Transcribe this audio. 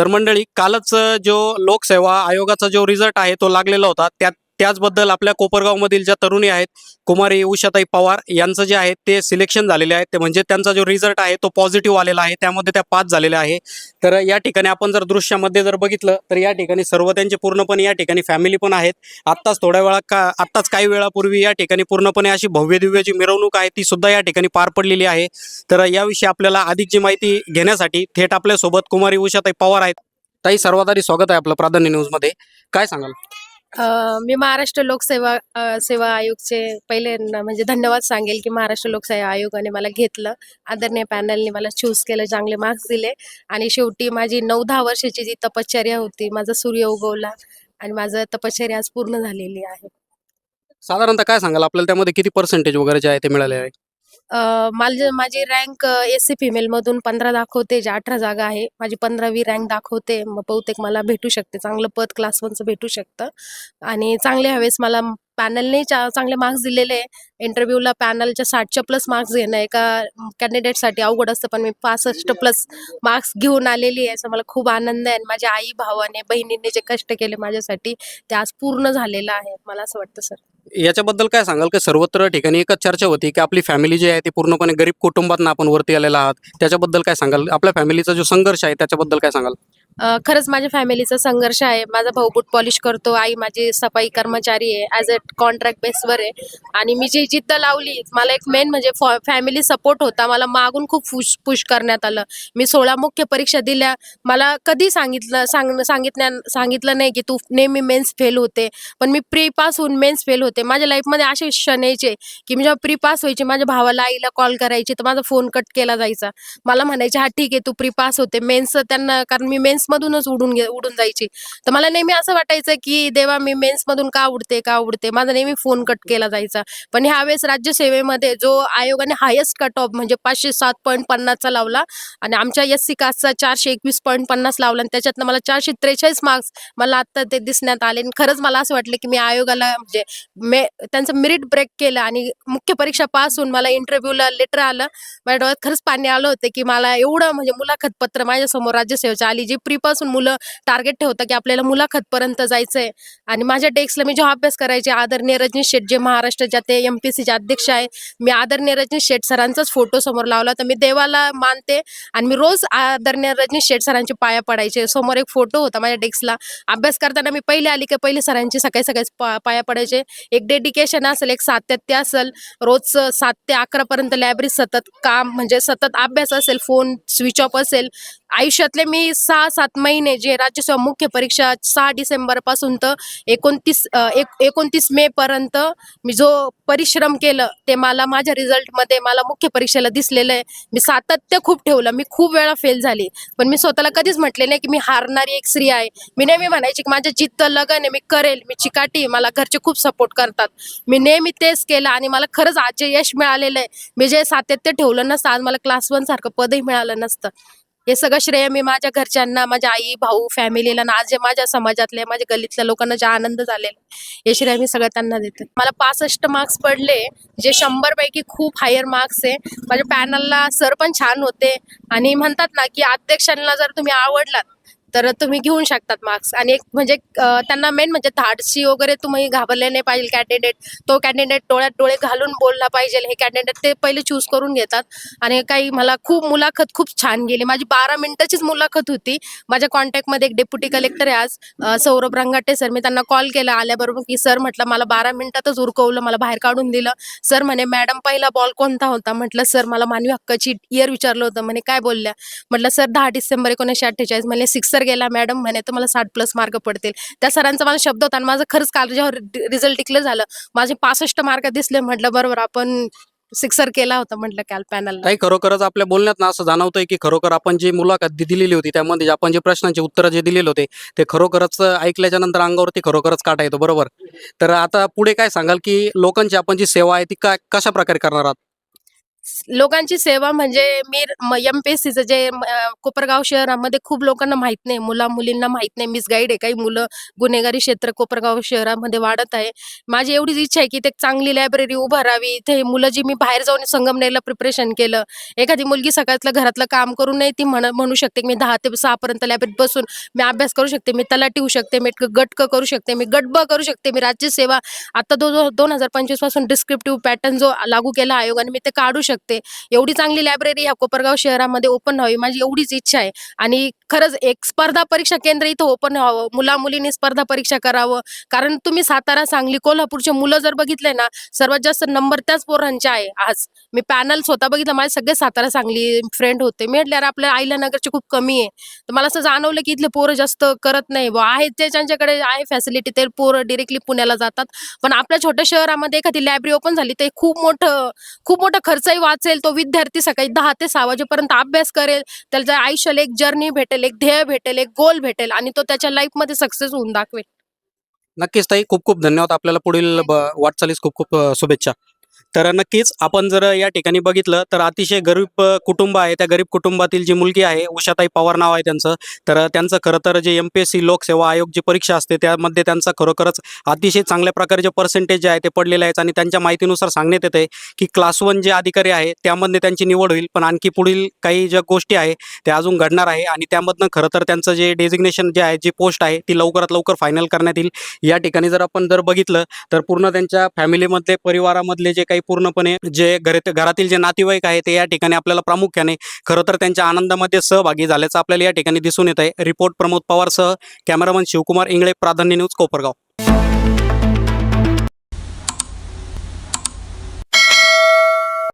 तर मंडळी कालच जो लोकसेवा आयोगाचा जो रिझल्ट आहे तो लागलेला होता त्यात त्याचबद्दल आपल्या कोपरगावमधील ज्या तरुणी आहेत कुमारी उषाताई पवार यांचं जे आहे ते सिलेक्शन झालेले आहे. ते म्हणजे त्यांचा जो रिझल्ट आहे तो पॉझिटिव्ह आलेला आहे. त्यामध्ये त्या पास झालेल्या आहे. तर या ठिकाणी आपण जर दृश्यामध्ये जर बघितलं तर या ठिकाणी सर्व त्यांचे पूर्णपणे या ठिकाणी फॅमिली पण आहेत. आत्ताच थोड्या वेळा का आत्ताच काही वेळापूर्वी या ठिकाणी पूर्णपणे अशी भव्य दिव्य जी मिरवणूक आहे ती सुद्धा या ठिकाणी पार पडलेली आहे. तर याविषयी आपल्याला अधिकची माहिती घेण्यासाठी थेट आपल्यासोबत कुमारी उषाताई पवार आहेत. ताई सर्वात आधी स्वागत आहे आपलं प्राधान्य न्यूजमध्ये काय सांगाल? मी महाराष्ट्र लोकसेवा सेवा आयोगचे पहिले म्हणजे धन्यवाद सांगेल की महाराष्ट्र लोकसेवा आयोगाने मला घेतलं. आदरणीय पॅनलने मला चूज केलं चांगले मार्क्स दिले. आणि शेवटी माझी नऊ दहा वर्षाची जी तपश्चर्या होती माझा सूर्य उगवला आणि माझं तपश्चर्या आज पूर्ण झालेली आहे. साधारणतः काय सांगाल? आपल्याला त्यामध्ये किती पर्सेंटेज वगैरे जे आहे ते मिळाले आहे? माझं माझी रँक एस सी फिमेलमधून पंधरा दाखवते जे अठरा जागा आहे. माझी पंधरावी रँक दाखवते. मग बहुतेक मला भेटू शकते. चांगलं पद क्लास वनचं भेटू शकतं. आणि चांगले हवेस मला पॅनलने चा चांगले मार्क्स दिलेले इंटरव्ह्यूला पॅनलच्या साठच्या प्लस मार्क्स घेणं एका कॅन्डिडेटसाठी अवघड असतं पण मी पासष्ट प्लस मार्क्स घेऊन आलेली आहे. असं मला खूप आनंद आहे. आणि माझ्या आई भावाने बहिणीने जे कष्ट केले माझ्यासाठी ते आज पूर्ण झालेलं आहे. मला असं वाटतं सर याच्याबद्दल काय सांगाल? की सर्वत्र ठिकाणी एकच चर्चा होती की आपली फॅमिली जी आहे ती पूर्णपणे गरीब कुटुंबात आपण वरती आलेला आहात. त्याच्याबद्दल काय सांगाल? आपल्या फॅमिलीचा जो संघर्ष आहे त्याच्याबद्दल काय सांगाल? खरंच माझ्या फॅमिलीचा संघर्ष आहे. माझा भाऊ बूट पॉलिश करतो. आई माझी सफाई कर्मचारी आहे. ॲज अ कॉन्ट्रॅक्ट बेसवर आहे. आणि मी जी जिद्द लावली मला एक मेन म्हणजे फॅमिली सपोर्ट होता. मला मागून खूप पुश पुश करण्यात आलं. मी सोळा मुख्य परीक्षा दिल्या. मला कधी सांगितलं सांग सांगितल्या सांगितलं नाही की तू नेहमी मेन्स फेल होते. पण मी प्री पास होऊन मेन्स फेल होते. माझ्या लाईफमध्ये असे क्षण यायचे की मी जेव्हा प्री पास व्हायचे माझ्या भावाला आईला कॉल करायची तर माझा फोन कट केला जायचा. मला म्हणायचे हा ठीक आहे तू प्री पास होते. मेन्स त्यांना कारण मी मेन्स मेन्समधूनच उडून उडून जायची. तर मला नेहमी असं वाटायचं की देवा मी मेन्स मधून का उडते का उडते? माझा नेहमी फोन कट केला जायचा. पण ह्यावेळेस राज्यसेवेमध्ये जो आयोगाने हायेस्ट कट ऑफ म्हणजे पाचशे सात पॉईंट पन्नासचा लावला आणि आमच्या एस सी कास्टचा चारशे एकवीस पॉईंट पन्नास लावला आणि त्याच्यातनं मला चारशे त्रेचाळीस मार्क्स मला आत्ता ते दिसण्यात आले. आणि खरंच मला असं वाटलं की मी आयोगाला म्हणजे मे त्यांचं मेरिट ब्रेक केलं आणि मुख्य परीक्षा पास होऊन मला इंटरव्ह्यूला लेटर आलं. माझ्या डोळ्यात खरंच पाणी आलं होतं की मला एवढं म्हणजे मुलाखत पत्र माझ्यासमोर राज्यसेवेची आली जी प्रीपासून मुलं टार्गेट ठेवतं की आपल्याला मुलाखतपर्यंत जायचं आहे आणि माझ्या डेस्कला मी जेव्हा अभ्यास करायचे आदरणीय रजनी शेठ जे महाराष्ट्राच्या ते एम पी सीचे अध्यक्ष आहे मी आदरणीय रजनी शेठ सरांचाच फोटो समोर लावला. तर मी देवाला मानते आणि मी रोज आदरणीय रजनी शेठ सरांचे पाया पडायचे. समोर एक फोटो होता माझ्या डेस्कला अभ्यास करताना मी पहिले आली की पहिले सरांची सकाळी सकाळी पा पाया पडायचे. एक डेडिकेशन असेल एक सातत्य असेल रोज सात ते अकरापर्यंत लायब्ररीत सतत काम म्हणजे सतत अभ्यास असेल फोन स्विच ऑफ असेल आयुष्यातले मी सहा सात महिने जे राज्यसेवा मुख्य परीक्षा सहा डिसेंबरपासून तर एकोणतीस एकोणतीस मे पर्यंत मी जो परिश्रम केलं ते मला माझ्या रिझल्टमध्ये मला मुख्य परीक्षेला दिसलेलं आहे. मी सातत्य खूप ठेवलं मी खूप वेळा फेल झाली. पण मी स्वतःला कधीच म्हटले नाही की मी हारणारी एक स्त्री आहे. मी नेहमी म्हणायची की माझ्या जिद्द लगन आहे मी करेल मी चिकाटी मला घरचे खूप सपोर्ट करतात. मी नेहमी तेच केलं आणि मला खरंच आज जे यश मिळालेलं आहे मी जे सातत्य ठेवलं नसतं आज मला क्लास वन सारखं पदही मिळालं नसतं. हे सगळं श्रेय मी माझ्या घरच्यांना माझ्या आई भाऊ फॅमिलीला ना आज जे माझ्या समाजातले माझ्या गल्लीतल्या लोकांना जे आनंद झालेला आहे, हे श्रेय मी सगळं त्यांना देते. मला पासष्ट मार्क्स पडले जे शंभर पैकी खूप हायर मार्क्स आहे. माझ्या पॅनलला सर पण छान होते. आणि म्हणतात ना की अध्यक्षांना जर तुम्ही आवडलात तर तुम्ही घेऊन शकतात मार्क्स आणि एक म्हणजे त्यांना मेन म्हणजे धाडसी वगैरे तुम्ही घाबरले नाही पाहिजे कॅन्डिडेट तो कॅन्डिडेट डोळ्यात डोळे घालून बोलला पाहिजे. हे कॅन्डिडेट ते पहिले चूज करून घेतात. आणि काही मला खूप मुलाखत खूप छान गेली. माझी बारा मिनिटाचीच मुलाखत होती. माझ्या कॉन्टॅक्टमध्ये एक डेप्युटी कलेक्टर आहे आज सौरभ रंगाटे सर मी त्यांना कॉल केला. आल्याबरोबर की सर म्हटलं मला बारा मिनिटातच उरकवलं. मला बाहेर काढून दिलं. सर म्हणे मॅडम पहिला बॉल कोणता होता? म्हटलं सर मला मानवी हक्काची इयर विचारलं होतं. म्हणे काय बोलल्या? म्हटलं सर दहा डिसेंबर एकोणीसशे अठ्ठेचाळीस. म्हणे सिक्सर गेला मॅडम म्हणे तर मला साठ प्लस मार्क पडतील. त्या सरांचा माझा शब्द होता आणि माझं खरंच काल जेव्हा रिझल्ट डिक्लेअर झालं माझे पासष्ट मार्क दिसले. म्हटलं बरोबर आपण सिक्सर केला होता म्हटलं काल पॅनल काही खरोखरच आपल्या बोलण्यात असं जाणवतंय की खरोखर आपण जी मुलाखत दिलेली होती त्यामध्ये जे आपण जे प्रश्नांची उत्तरं जे दिलेले होते ते खरोखरच ऐकल्याच्या नंतर अंगावरती खरोखरच काटा येतो बरोबर? तर आता पुढे काय सांगाल की लोकांची आपण जी सेवा आहे ती काय कशा प्रकारे करणार आहात? लोकांची सेवा म्हणजे मी एम पी एस सीचं जे कोपरगाव शहरामध्ये खूप लोकांना माहीत नाही मुला मुलींना माहीत नाही मिस गाईड आहे. काही मुलं गुन्हेगारी क्षेत्र कोपरगाव शहरामध्ये वाढत आहे. माझी एवढीच इच्छा आहे की ते चांगली लायब्ररी उभारावी इथे मुलं जी मी बाहेर जाऊन संगमनेरला प्रिपरेशन केलं. एखादी मुलगी सकाळतलं घरातलं काम करून नाही ती म्हण म्हणू शकते मी दहा ते सहापर्यंत लायब्ररीत बसून मी अभ्यास करू शकते मी तलाठी होऊ शकते मी गटक करू शकते मी गटब करू शकते मी राज्यसेवा. आता दो दोन हजार पंचवीसपासून डिस्क्रिप्टिव्ह पॅटर्न जो लागू केला आयोगाने मी ते काढू शकते. एवढी चांगली लायब्ररी ह्या कोपरगाव शहरामध्ये ओपन व्हावी माझी एवढीच इच्छा आहे. आणि खरंच एक स्पर्धा परीक्षा केंद्र इथं ओपन व्हावं मुला मुलींनी स्पर्धा परीक्षा करावं. कारण तुम्ही सातारा सांगली कोल्हापूरचे मुलं जर बघितले ना सर्वात जास्त नंबर त्याच पोरांचे आहे आज. मी पॅनल स्वतः बघितलं माझे सगळे सातारा सांगली फ्रेंड होते. मी म्हटल्यावर आपल्या आईला नगरचे खूप कमी आहे. तर मला असं जाणवलं की इथले पोरं जास्त करत नाही. बुवा आहेत ते ज्यांच्याकडे आहे फॅसिलिटी ते पोरं डिरेक्टली पुण्याला जातात. पण आपल्या छोट्या शहरामध्ये एखादी लायब्ररी ओपन झाली ते खूप मोठं खूप मोठा खर्चही वाचेल. तो विद्यार्थी सकाळी दहा ते सहा वाजेपर्यंत अभ्यास करेल. त्याच्या आयुष्याला एक जर्नी भेटेल. एक ध्येय भेटेल एक गोल भेटेल आणि तो त्याच्या लाईफमध्ये सक्सेस होऊन दाखवेल. नक्कीच ताई खूप खूप धन्यवाद. आपल्याला पुढील ब- वाटचालीस खूप खूप अ, शुभेच्छा. तर नक्कीच आपण जर या ठिकाणी बघितलं तर अतिशय गरीब कुटुंब आहे. त्या गरीब कुटुंबातील जी मुलगी आहे उषाताई पवार नाव आहे त्यांचं. तर त्यांचं खरं तर जे एम पी एस सी लोकसेवा आयोग जी परीक्षा असते त्यामध्ये त्यांचा खरोखरच अतिशय चांगल्या प्रकारे जे पर्सेंटेज जे आहे ते पडलेले आहेत आणि त्यांच्या माहितीनुसार सांगण्यात येते की क्लास वन जे अधिकारी आहे त्यामध्ये त्यांची निवड होईल. पण आणखी पुढील काही ज्या गोष्टी आहे त्या अजून घडणार आहे आणि त्यामधनं खरं तर त्यांचं जे डेझिग्नेशन जे आहे जी पोस्ट आहे ती लवकरात लवकर फायनल करण्यात येईल. या ठिकाणी जर आपण जर बघितलं तर पूर्ण त्यांच्या फॅमिलीमधले परिवारामधले जे काही काही पूर्णपणे जे घरात घरातील जे नातेवाईक आहे ते या ठिकाणी आपल्याला प्रामुख्याने खरं तर त्यांच्या आनंदामध्ये सहभागी झाल्याचं आपल्याला या ठिकाणी दिसून येत आहे रिपोर्ट प्रमोद पवारसह कॅमेरामन शिवकुमार इंगळे प्राधान्य न्यूज कोपरगाव.